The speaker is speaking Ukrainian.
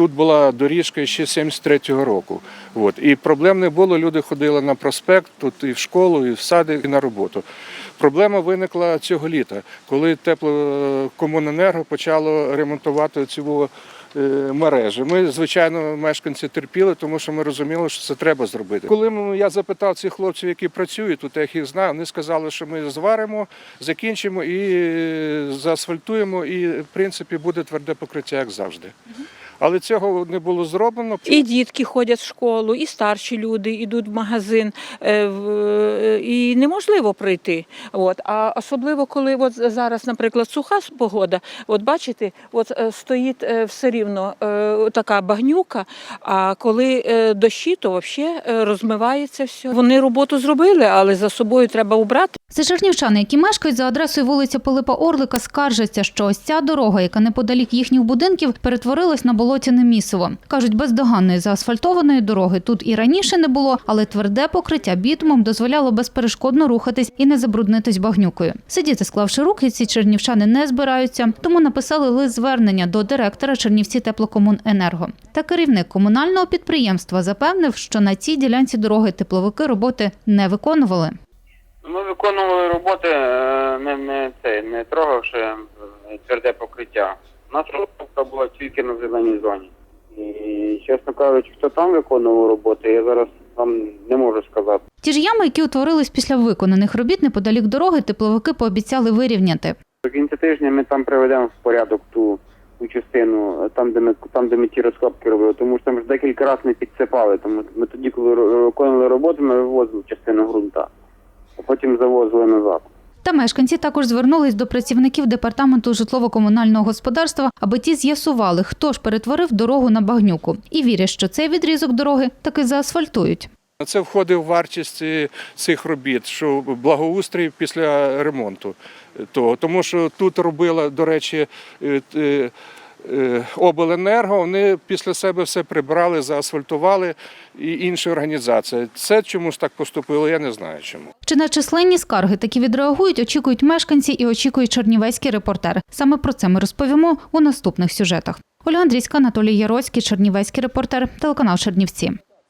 тут була доріжка ще 73-го року. От. І проблем не було. Люди ходили на проспект, тут і в школу, і в сади, і на роботу. Проблема виникла цього літа, коли теплокомуненерго почало ремонтувати цю е, мережі. Ми, звичайно, мешканці терпіли, тому що ми розуміли, що це треба зробити. Коли я запитав цих хлопців, які працюють, тут їх знаю, вони сказали, що ми зваримо, закінчимо і е, заасфальтуємо, і в принципі буде тверде покриття, як завжди. Але цього не було зроблено. І дітки ходять в школу, і старші люди йдуть в магазин, е, і неможливо пройти. От. А особливо, коли от зараз, наприклад, суха погода, от бачите, от е, стоїть е, все рівно така багнюка, а коли дощі, то взагалі розмивається все. Вони роботу зробили, але за собою треба убрати. Це чернівчани, які мешкають за адресою вулиця Пилипа Орлика, скаржаться, що ось ця дорога, яка неподалік їхніх будинків, перетворилась на болотяне місиво. Кажуть, бездоганної заасфальтованої дороги тут і раніше не було, але тверде покриття бітумом дозволяло безперешкодно рухатись і не забруднитись багнюкою. Сидіти, склавши руки, ці чернівчани не збираються, тому написали лист звернення до директора Чернівці теплокомуненерго. Та керівник комунального підприємства запевнив, що на цій ділянці дороги тепловики роботи не виконували. Ми виконували роботи, е, не, не, це, не трогавши е, тверде покриття. У нас тільки на зеленій зоні. І, чесно кажучи, хто там виконував роботи, я зараз вам не можу сказати. Ті ж ями, які утворились після виконаних робіт неподалік дороги, тепловики пообіцяли вирівняти. До кінця тижня ми там приведемо в порядок ту, ту частину, там де ми там, де ми ті розкопки робили, тому що там ж декілька разів не підсипали. Тому ми тоді, коли виконували роботу, ми вивозили частину ґрунта, а потім завозили назад. Та мешканці також звернулись до працівників департаменту житлово-комунального господарства, аби ті з'ясували, хто ж перетворив дорогу на багнюку, і вірять, що цей відрізок дороги таки заасфальтують. Це входить в вартість е, цих робіт, що благоустрій після ремонту. Тому що тут робила, до речі, е, е, обленерго, вони після себе все прибрали, заасфальтували і інші організації. Це чомусь так поступило, я не знаю чому. Чи на численні скарги такі відреагують, очікують мешканці і очікує чернівецький репортер. Саме про це ми розповімо у наступних сюжетах. Ольга Андрійська, Анатолій Яроцький, Чернівецький репортер, телеканал Чернівці.